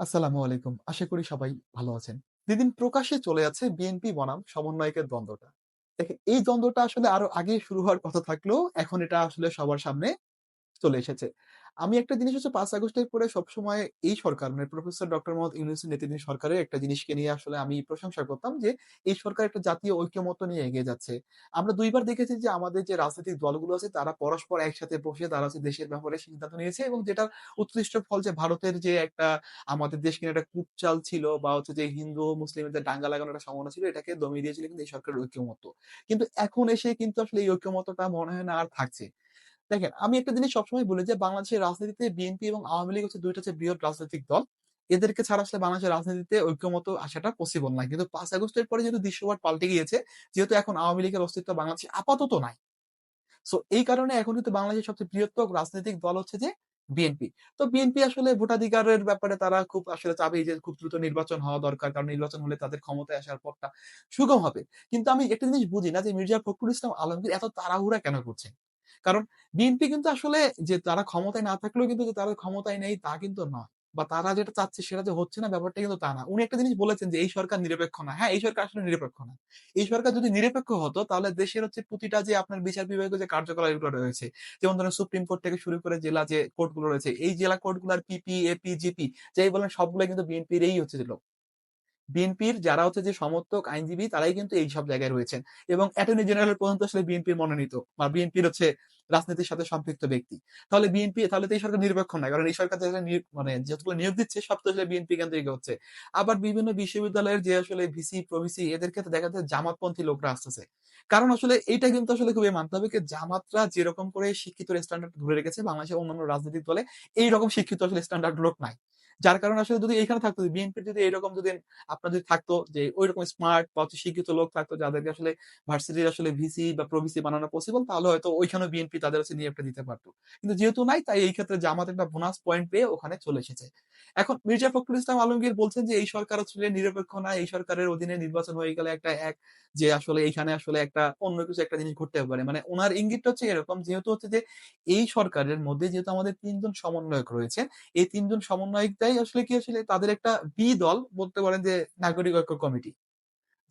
আসসালামু আলাইকুম। আশা করি সবাই ভালো আছেন। দিদিন প্রকাশে চলে যাচ্ছে বিএনপি বনাম, সমন্বয়কের দ্বন্দ্বটা। দেখে এই দ্বন্দ্বটা আসলে আরও আগে শুরু হওয়ার কথা থাকলেও এখন এটা আসলে সবার সামনে চলে এসেছে। আমি একটা জিনিস হচ্ছে পাঁচ আগস্টের পরে সবসময় এই সরকার মানে প্রফেসর ডক্টর মোহাম্মদ ইউনূসের নেতৃত্বাধীন সরকারের একটা জিনিসকে নিয়ে আসলে আমি প্রশংসা করতাম যে, এই সরকার একটা জাতীয় ঐক্যমত্য নিয়ে এগিয়ে যাচ্ছে। আমরা দুইবার দেখেছি যে আমাদের যে রাজনৈতিক দলগুলো আছে তারা পরস্পর একসাথে বসে তারা হচ্ছে দেশের ব্যাপারে সিদ্ধান্ত নিয়েছে এবং যেটার উৎকৃষ্ট ফল যে ভারতের যে একটা আমাদের দেশকে একটা কূপচাল ছিল বা হচ্ছে যে হিন্দু মুসলিমদের দাঙ্গা লাগানোর একটা সম্ভাবনা ছিল এটাকে দমিয়ে দিয়েছিল কিন্তু এই সরকারের ঐক্যমত্য। কিন্তু এখন এসে কিন্তু আসলে এই ঐক্যমত্যটা মনে হয় না আর থাকছে। দেখেন, আমি একটা জিনিস সবসময় বলি যে বাংলাদেশের রাজনীতিতে বিএনপি এবং আওয়ামী লীগ হচ্ছে ২ টা হচ্ছে বৃহৎ রাজনৈতিক দল। এদেরকে ছাড়া আসলে বাংলাদেশের রাজনীতিতে ঐক্যমত আসাটা পসিবল না। কিন্তু ৫ আগস্টের পরে যেহেতু দৃশ্যপট পাল্টে গিয়েছে, যেহেতু এখন আওয়ামী লীগের অস্তিত্ব বাংলাদেশে আপাতত নাই। সো এই কারণে এখন কিন্তু বাংলাদেশের সবচেয়ে বৃহত্তম রাজনৈতিক দল হচ্ছে যে বিএনপি। তো বিএনপি আসলে ভোটাধিকারের ব্যাপারে তারা খুব আসলে চাবেই যে খুব দ্রুত নির্বাচন হওয়া দরকার। কারণ নির্বাচন হলে তাদের ক্ষমতায় আসার পথটা সুগম হবে। কিন্তু আমি একটা জিনিস বুঝি না যে মির্জা ফখরুল ইসলাম আলমগীর এত তাড়াহুড়া কেন করছেন? কারণ বিএনপি কিন্তু আসলে যে তারা ক্ষমতায় না থাকলেও কিন্তু যে তারা ক্ষমতায় নেই তা কিন্তু নয়। বা তারা যেটা চাচ্ছে সেটা যে হচ্ছে না ব্যাপারটা কিন্তু তা না। উনি একটা জিনিস বলেছেন যে এই সরকার নিরপেক্ষ না। হ্যাঁ, এই সরকার আসলে নিরপেক্ষ না। এই সরকার যদি নিরপেক্ষ হতো তাহলে দেশের হচ্ছে প্রতিটা যে আপনার বিচার বিভাগীয় যে কার্যকলাপগুলো রয়েছে, যেমন ধরেন সুপ্রিম কোর্ট থেকে শুরু করে জেলা যে কোর্টগুলো রয়েছে, এই জেলা কোর্টগুলার পিপি, এপি, জিপি যাই বলেন সবগুলাই কিন্তু বিএনপিরই হচ্ছে লোক। বিএনপির যারা হচ্ছে যে সমর্থক আইনজীবী তারাই কিন্তু এই সব জায়গায় রয়েছেন। এবং অ্যাটর্নি জেনারেল পর্যন্ত আসলে বিএনপির মনোনীত বা বিএনপির হচ্ছে রাজনীতির সাথে সম্পৃক্ত ব্যক্তি। তাহলে বিএনপি তাহলে তো এই সরকার নিরপেক্ষ নয়। কারণ এই সরকার যারা মানে যতগুলো নিয়োগ দিচ্ছে সব তো আসলে বিএনপি কেন্দ্রিক হচ্ছে। আবার বিভিন্ন বিশ্ববিদ্যালয়ের যে আসলে ভিসি, প্রভিসি এদের ক্ষেত্রে দেখা যাচ্ছে জামাতপন্থী লোকরা আসতেছে। কারণ আসলে এইটা কিন্তু আসলে খুবই মানতে হবে যে জামাতরা যেরকম করে শিক্ষিত স্ট্যান্ডার্ড ধরে রেখেছে বাংলাদেশের অন্যান্য রাজনৈতিক দলে এইরকম শিক্ষিত আসলে স্ট্যান্ডার্ড লোক নাই। যার কারণে আসলে যদি এখানে থাকতো বিএনপির যদি এরকম যদি আপনার যদি থাকতো যে ঐরকম স্মার্ট বা শিক্ষিত লোক থাকতো যাদেরকে আসলে ভার্সিটির আসলে ভিসি বা প্রভিসি বানানো পসিবল তাহলে হয়তো ওইখানেও বিএনপি তাদের হচ্ছে নিয়োগটা দিতে পারতো। কিন্তু যেহেতু নাই তাই এই ক্ষেত্রে জামাত একটা বোনাস পয়েন্ট পেয়ে ওখানে চলে এসেছে। এখন মির্জা ফখরুল ইসলাম আলমগীর বলছেন যে এই সরকার আসলে নিরপেক্ষ না, এই সরকারের অধীনে নির্বাচন হয়ে গেলে একটা এক যে আসলে এইখানে আসলে একটা অন্য কিছু একটা জিনিস ঘটতে পারে। মানে ওনার ইঙ্গিতটা হচ্ছে এরকম যেহেতু হচ্ছে যে এই সরকারের মধ্যে যেহেতু আমাদের তিনজন সমন্বয়ক রয়েছে এই ৩ জন সমন্বয়কটাই আসলে কি আসলে তাদের একটা বি দল বলতে পারেন যে নাগরিক ঐক্য কমিটি।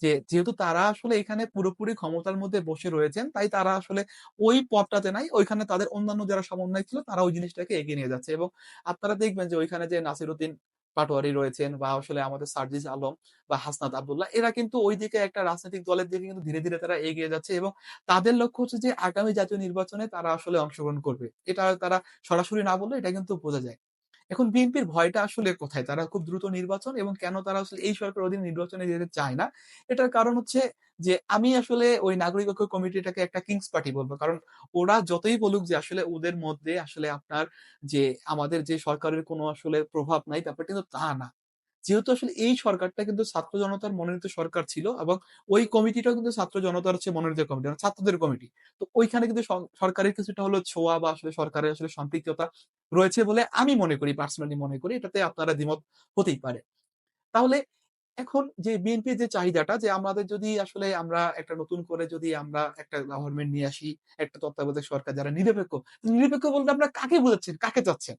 যে যেহেতু তারা আসলে এখানে পুরোপুরি ক্ষমতার মধ্যে বসে রয়েছেন, তাই তারা আসলে ওই পথটাতে নাই। ওইখানে তাদের অন্যান্য যারা সমন্বয় ছিল তারা ওই জিনিসটাকে এগিয়ে নিয়ে যাচ্ছে এবং আপনারা দেখবেন যে ওইখানে যে নাসিরউদ্দিন পাটোয়ারি রয়েছেন বা আসলে আমাদের সার্জিস আলম বা হাসনাত আবদুল্লাহ এরা কিন্তু ওইদিকে একটা রাজনৈতিক দলের দিকে কিন্তু ধীরে, ধীরে তারা এগিয়ে যাচ্ছে এবং তাদের লক্ষ্য হচ্ছে যে আগামী জাতীয় নির্বাচনে তারা আসলে অংশগ্রহণ করবে। এটা তারা সরাসরি না বললে এটা কিন্তু বোঝা যায়। এখন বিএনপির ভয়টা আসলে কোথায়? তারা খুব দ্রুত নির্বাচন এবং কেন তারা আসলে এই সরকারের অধীনে নির্বাচনে যেতে চায় না? এটার কারণ হচ্ছে যে আমি আসলে ওই নাগরিক ঐক্য কমিটিটাকে একটা কিংস পার্টি বলব। কারণ ওরা যতই বলুক যে আসলে ওদের মধ্যে আসলে আপনার যে আমাদের যে সরকারের কোনো আসলে প্রভাব নাই ব্যাপারটা কিন্তু তা না। যেহেতু আসলে এই সরকারটা কিন্তু ছাত্র জনতার মনোনীত সরকার ছিল এবং ওই কমিটিটাও কিন্তু ছাত্র জনতার হচ্ছে মনোনীত কমিটি, মানে ছাত্রদের কমিটি। তো ওইখানে কিন্তু সরকারের কিছুটা হলো ছোঁয়া বা আসলে সরকারের আসলে সম্পৃক্ততা রয়েছে বলে আমি মনে করি, পার্সোনালি মনে করি। এটাতে আপনারা দ্বিমত হতেই পারে। তাহলে এখন যে বিএনপি যে চাহিদাটা যে আমাদের যদি আসলে আমরা একটা নতুন করে যদি আমরা একটা গভর্নমেন্ট নিয়ে আসি, একটা তত্ত্বাবধায়ক সরকার যারা নিরপেক্ষ। নিরপেক্ষ বলতে আপনারা কাকে বোঝাচ্ছেন? কাকে চাচ্ছেন?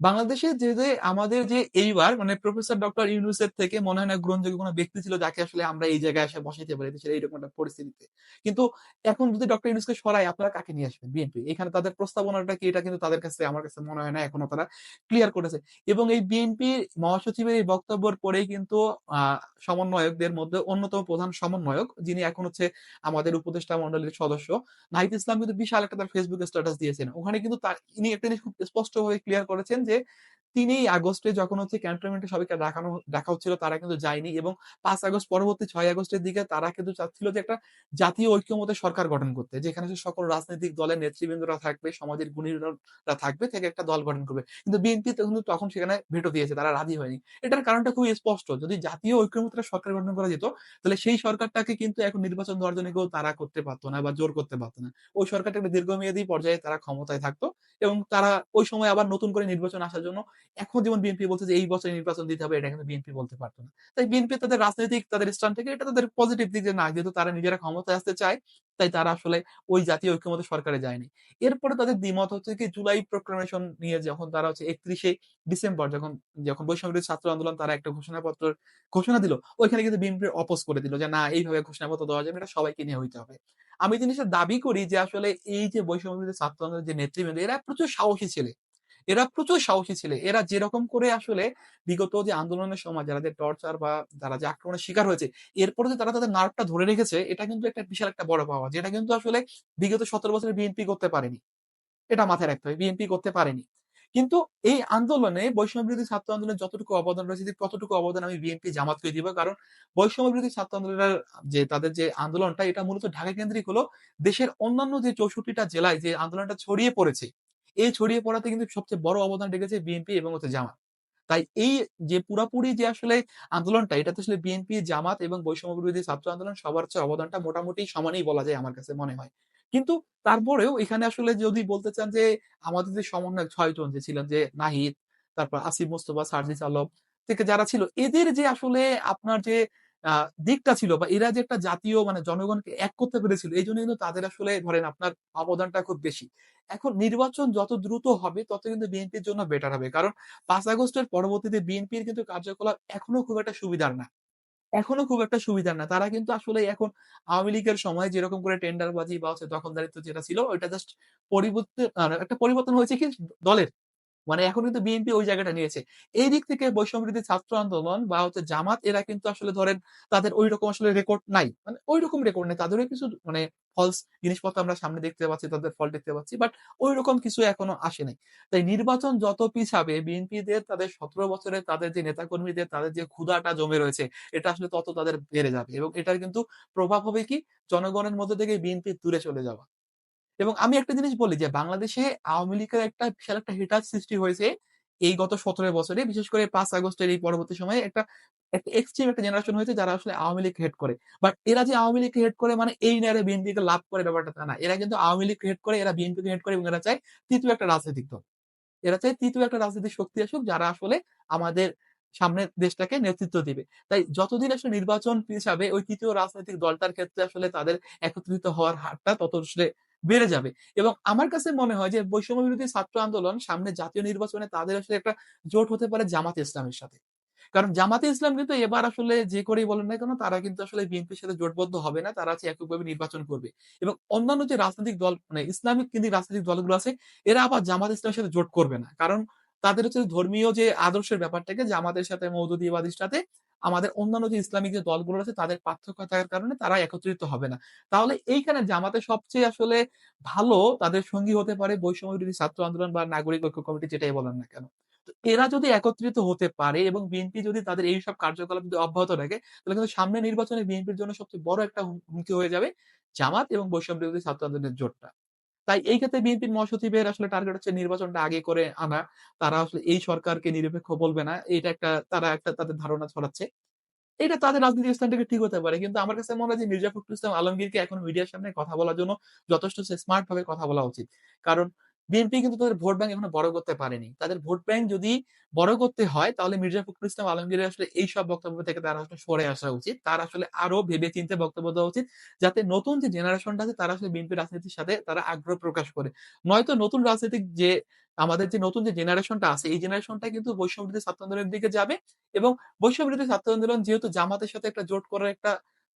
বাংলাদেশে যে, যে আমাদের যে এইবার মানে প্রফেসর ডক্টর ইউনূসের থেকে মনে হয় না গ্রহণযোগ্য কোন ব্যক্তি ছিল যাকে আসলে আমরা এই জায়গায় এসে বসাইতে পারি দেশের এইরকম একটা পরিস্থিতিতে। কিন্তু এখন যদি ডক্টর ইউনূসকে সরাই আপনারা কাকে নিয়ে আসবেন? বিএনপি। এখানে তাদের প্রস্তাবনাটা কি এটা কিন্তু তাদের কাছে আমার কাছে মনে হয় না এখনও তারা ক্লিয়ার করেছে। এবং এই বিএনপি মহাসচিবের এই বক্তব্যের পরেই কিন্তু সমন্বয়কদের মধ্যে অন্যতম প্রধান সমন্বয়ক যিনি এখন হচ্ছে আমাদের উপদেষ্টা মন্ডলীর সদস্য নাহিদ ইসলাম কিন্তু বিশাল একটা তার ফেসবুক স্ট্যাটাস দিয়েছেন। ওখানে কিন্তু তার ইনি একটা জিনিস খুব স্পষ্টভাবে ক্লিয়ার করেছেন যে ৩ আগস্টে যখন হচ্ছে ক্যান্টনমেন্টে সবাইকে দেখানো দেখা হচ্ছিল তারা কিন্তু যায়নি এবং ৫ আগস্ট পরবর্তী ৬ আগস্টের দিকে তারা কিন্তু চাচ্ছিল যে একটা জাতীয় ঐক্যমত্যের সরকার গঠন করতে। যেখানে সকল রাজনৈতিক দলের নেতৃবৃন্দরা থাকবে, সমাজের গুণীরা থাকবে থেকে একটা দল গঠন করবে। কিন্তু বিএনপি তো কিন্তু তখন সেখানে ভেটো দিয়েছে, তারা রাজি হয়নি। এটার কারণটা খুবই স্পষ্ট। যদি জাতীয় ঐক্যমত্যের সরকার গঠন করা যেত, তাহলে সেই সরকারটাকে কিন্তু এখন নির্বাচন দেওয়ার জন্য কেউ তাড়া করতে পারত না বা জোর করতে পারতো না। ওই সরকারটা একটা দীর্ঘমেয়াদী পর্যায়ে তারা ক্ষমতায় থাকতো এবং তারা ওই সময় আবার নতুন করে নির্বাচন নির্বাচন আসার জন্য এখন যেমন বিএনপি বলছে যে এই বছরে নির্বাচন দিতে হবে এটা কিন্তু বিএনপি বলতে পারত না। তাই বিএনপি তাদের রাজনৈতিক তাদের স্ট্যান্ড থেকে এটা তাদের পজিটিভ দিক যে না যেহেতু তারা নিজেরা ক্ষমতায় আসতে চায়, তাই তারা আসলে ওই জাতীয় ঐক্যমত্য সরকারে যায়নি। এরপরে তাদের দ্বিমত হচ্ছে কি জুলাই প্রোক্লামেশন নিয়ে যখন তারা হচ্ছে ৩১ শে ডিসেম্বর যখন যখন বৈষম্যবিরোধী ছাত্র আন্দোলন তারা একটা ঘোষণাপত্র ঘোষণা দিল, ওইখানে কিন্তু বিএনপি অপোজ করে দিল যে না এইভাবে ঘোষণাপত্র দেওয়া যাবে এটা সবাইকে নিয়ে হইতে হবে। আমি জিনিসটা দাবি করি যে আসলে এই যে বৈষম্য ছাত্র আন্দোলনের যে নেতৃবৃন্দ এরা প্রচুর সাহসী ছেলে। এরা প্রচুর সাহসী ছেলে। এরা যেরকম করে আসলে বিগত যে আন্দোলনের সময় যারা যে টর্চার বা যারা যে আক্রমণের শিকার হয়েছে, এরপরে যে তারা তাদের নার্ভটা ধরে রেখেছে এটা কিন্তু একটা বিশাল একটা বড় পাওয়া। যেটা কিন্তু আসলে বিগত ১৭ বছরে বিএনপি করতে পারেনি। এটা মাথায় রাখতে হবে। বিএনপি করতে পারেনি। কিন্তু এই আন্দোলনে বৈষম্য বৈষম্যবিরোধী ছাত্র আন্দোলনের যতটুকু অবদান রয়েছে ততটুকু অবদান আমি বিএনপি জামাতকে দিব। কারণ বৈষম্য বৈষম্যবিরোধী ছাত্র আন্দোলনের যে তাদের যে আন্দোলনটা এটা মূলত ঢাকা কেন্দ্রিক হলো দেশের অন্যান্য যে চৌষট্টিটা জেলায় যে আন্দোলনটা ছড়িয়ে পড়েছে, এই ছড়িয়ে পড়াতে কিন্তু সবচেয়ে বড় অবদান রেখেছে বিএনপি এবং হচ্ছে জামাত। তাই এই যে পুরাপুরি যে আসলে আন্দোলনটা এটাতে আসলে বিএনপি, জামাত এবং বৈষম্যবিরোধী ছাত্র আন্দোলন সবার চেয়ে অবদানটা মোটামুটি সমানই বলা যায় আমার কাছে মনে হয়। কিন্তু তারপরেও এখানে আসলে যদি বলতে চান যে আমাদের যে সমন্বয়ক ৬ জন যে ছিলেন যে নাহিদ, তারপর আসিফ মোস্তফা, সার্জিস আলম থেকে যারা ছিল এদের যে আসলে আপনার যে দিকটা ছিল বা এরা যে একটা জাতীয় মানে জনগণকে এক করতে পেরেছিল, এই জন্য কিন্তু তাদের আসলে ধরেন আপনার অবদানটা খুব বেশি। এখন নির্বাচন যত দ্রুত হবে, তত কিন্তু বিএনপির জন্য বেটার হবে। কারণ পাঁচ আগস্টের পরবর্তীতে বিএনপির কিন্তু কার্যকলাপ এখনও খুব একটা সুবিধার না। এখনও খুব একটা সুবিধার না। তারা কিন্তু আসলে এখন আওয়ামী লীগের সময় যেরকম করে টেন্ডারবাজি বা হচ্ছে দখলদারিত্ব যেটা ছিল, ওইটা জাস্ট পরিবর্তন আ একটা পরিবর্তন হয়েছে কি দলের। মানে এখন কিন্তু বিএনপি ওই জায়গাটা নিয়েছে। এই দিক থেকে বৈষম্যবিরোধী ছাত্র আন্দোলন বা হচ্ছে জামাত এরা কিন্তু আসলে ধরেন তাদের ঐরকম আসলে রেকর্ড নাই। মানে ঐরকম রেকর্ড নাই। তাদেরও কিছু মানে ফলস জিনিসপত্র আমরা সামনে দেখতে পাচ্ছি, তাদের ফল দেখতে পাচ্ছি। বাট ঐরকম কিছু এখনও আসে নাই। তাই নির্বাচন যত পিছাবে বিএনপিদের তাদের ১৭ বছরের তাদের যে নেতাকর্মীদের তাদের যে ক্ষুধাটা জমে রয়েছে এটা আসলে তত তাদের বেড়ে যাবে এবং এটার কিন্তু প্রভাব হবে কি জনগণের মধ্যে থেকে বিএনপি দূরে চলে যাওয়া। এবং আমি একটা জিনিস বলি যে বাংলাদেশে আওয়ামী লীগের একটা বিশাল একটা হেটার সৃষ্টি হয়েছে এই গত ১৭ বছরে। বিশেষ করে ৫ আগস্টের এই পরবর্তী সময়ে একটা, একটা এক্সট্রিম একটা জেনারেশন হয়েছে যারা আসলে আওয়ামী লীগকে হেট করে। বাট এরা যে আওয়ামী হেট করে মানে এই বিএনপিকে লাভ করে ব্যাপারটা তা না। এরা কিন্তু আওয়ামী লীগকে হেট করে, এরা বিএনপিকে হেট করে এবং এরা চায় ৩য় একটা রাজনৈতিক দল। এরা চায় ৩য় একটা রাজনৈতিক শক্তি আসুক যারা আসলে আমাদের সামনের দেশটাকে নেতৃত্ব দিবে। তাই যতদিন আসলে নির্বাচন পিছাবে ওই তৃতীয় রাজনৈতিক দলটার ক্ষেত্রে আসলে তাদের একত্রিত হওয়ার হারটা তত আসলে বেড়ে যাবে। এবং আমার কাছে মনে হয় যে বৈষম্য বিরোধী ছাত্র আন্দোলন সামনে জাতীয় নির্বাচনে তাদের আসলে একটা জোট হতে পারে জামাতে ইসলামের সাথে। কারণ জামাতে ইসলাম কিন্তু এবার আসলে যে করেই বলেন না কেন, তারা কিন্তু আসলে বিএনপির সাথে জোটবদ্ধ হবে না। তারা হচ্ছে এককভাবে নির্বাচন করবে। এবং অন্যান্য যে রাজনৈতিক দল মানে ইসলামিক কিন্তু রাজনৈতিক দলগুলো আছে, এরা আবার জামাত ইসলামের সাথে জোট করবে না। কারণ তাদের হচ্ছে ধর্মীয় যে আদর্শের ব্যাপারটাকে জামাতের সাথে মওদুদিবাদীর সাথে আমাদের অন্যান্য যে ইসলামিক যে দলগুলো আছে তাদের পার্থক্য থাকার কারণে তারা একত্রিত হবে না। তাহলে এইখানে জামাতে সবচেয়ে আসলে ভালো তাদের সঙ্গী হতে পারে বৈষম্য বিরোধী ছাত্র আন্দোলন বা নাগরিক ঐক্য কমিটি, যেটাই বলেন না কেন। এরা যদি একত্রিত হতে পারে এবং বিএনপি যদি তাদের এইসব কার্যকলাপ যদি অব্যাহত রাখে, তাহলে কিন্তু সামনে নির্বাচনে বিএনপির জন্য সবচেয়ে বড় একটা হুমকি হয়ে যাবে জামাত এবং বৈষম্য ছাত্র আন্দোলনের জোটটা। তাই এই ক্ষেত্রে বিএনপির মহাসচিবের আসলে টার্গেট হচ্ছে নির্বাচনটা আগে করে আনা। তারা আসলে এই সরকারকে নিরপেক্ষ বলবে না। এটা একটা, তারা একটা তাদের ধারণা ছড়াচ্ছে। এটা তাদের রাজনৈতিক স্থানটাকে ঠিক হতে পারে। কিন্তু আমার কাছে মনে হয় যে মির্জা ফখরুল ইসলাম আলমগীরকে এখন মিডিয়ার সামনে কথা বলার জন্য যথেষ্ট স্মার্ট ভাবে কথা বলা উচিত। কারণ বিএনপি কিন্তু তাদের ভোট ব্যাংক এখনও বড় করতে পারেনি। তাদের ভোট ব্যাংক যদি বড় করতে হয়, তাহলে মির্জা ফখরুল ইসলাম আলমগীরের আসলে এইসব বক্তব্য থেকে তার আসলে সরে আসা উচিত। তার আসলে আরও ভেবে চিন্তে বক্তব্য দেওয়া উচিত। যাতে নতুন যে জেনারেশনটা আছে, তারা আসলে বিএনপি রাজনীতির সাথে তারা আগ্রহ প্রকাশ করে। নয়তো নতুন রাজনৈতিক যে, আমাদের যে নতুন যে জেনারেশনটা আছে, এই জেনারেশনটা কিন্তু বৈষম্যবিরোধী ছাত্র আন্দোলনের দিকে যাবে এবং বৈষম্যবিরোধী ছাত্র আন্দোলন যেহেতু জামাতের সাথে একটা জোট করার একটা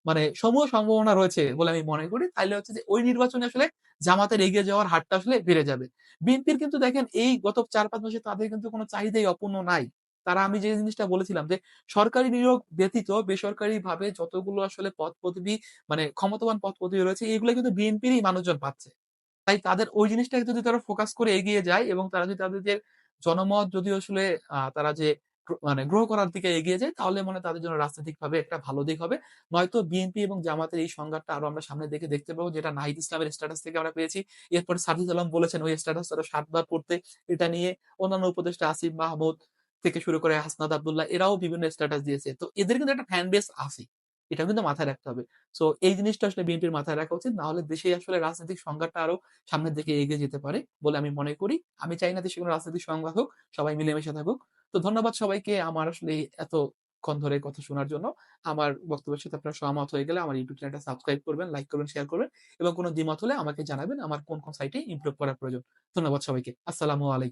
মানে সমূহ সম্ভাবনা রয়েছে বলে আমি মনে করি। তাহলে হচ্ছে যে ওই নির্বাচনে আসলে জামাতের এগিয়ে যাওয়ার হারটা আসলে বেড়ে যাবে। বিএনপির কিন্তু দেখেন এই গত ৪-৫ মাসে তাদের কিন্তু কোন চাহিদাই অপূর্ণ নাই। তারা আমি যে জিনিসটা বলেছিলাম যে সরকারি নিয়োগ ব্যতীত বেসরকারি ভাবে যতগুলো আসলে পদ-পদবি মানে ক্ষমতাবান পদ-পদবি রয়েছে, এগুলো কিন্তু বিএনপিরই মানুষজন পাচ্ছে। তাই তাদের ওই জিনিসটাকে যদি তারা ফোকাস করে এগিয়ে যায় এবং তারা যদি তাদের যে জনমত যদি আসলে তারা যে মানে গ্রহ করার দিকে এগিয়ে যায়, তাহলে মনে তাদের জন্য রাজনৈতিকভাবে একটা ভালো দিক হবে। নয়তো বিএনপি এবং জামাতের এই সংঘাতটা আরও আমরা সামনে দেখে দেখতে পাবো, যেটা নাহিদ ইসলামের স্ট্যাটাস থেকে আমরা পেয়েছি। এরপর সার্জিস আলম বলেছেন, ওই স্ট্যাটাস আরও ৭ বার পড়তে। এটা নিয়ে অন্যান্য উপদেষ্টা আসিফ মাহমুদ থেকে শুরু করে হাসনাদ আবদুল্লাহ, এরাও বিভিন্ন স্ট্যাটাস দিয়েছে। তো এদের কিন্তু একটা ফ্যান বেস আছেই। এটাও কিন্তু মাথায় রাখতে হবে। সো এই জিনিসটা আসলে বিএনপির মাথায় রাখা উচিত। না হলে দেশে আসলে রাজনৈতিক সংঘাতটা আরও সামনের দিকে এগিয়ে যেতে পারে বলে আমি মনে করি। আমি চাই না দেশে কোনো রাজনৈতিক সংঘাত হোক। সবাই মিলেমিশে থাকুক। তো ধন্যবাদ সবাইকে আমার আসলে এই এতক্ষণ ধরে কথা শোনার জন্য। আমার বক্তব্যের সাথে আপনারা সহমত হয়ে গেলে আমার ইউটিউব চ্যানেলটা সাবস্ক্রাইব করবেন, লাইক করবেন, শেয়ার করবেন এবং কোনো দ্বিমত হলে আমাকে জানাবেন আমার কোন, কোন সাইটে ইমপ্রুভ করা প্রয়োজন। ধন্যবাদ সবাইকে। আসসালামু আলাইকুম।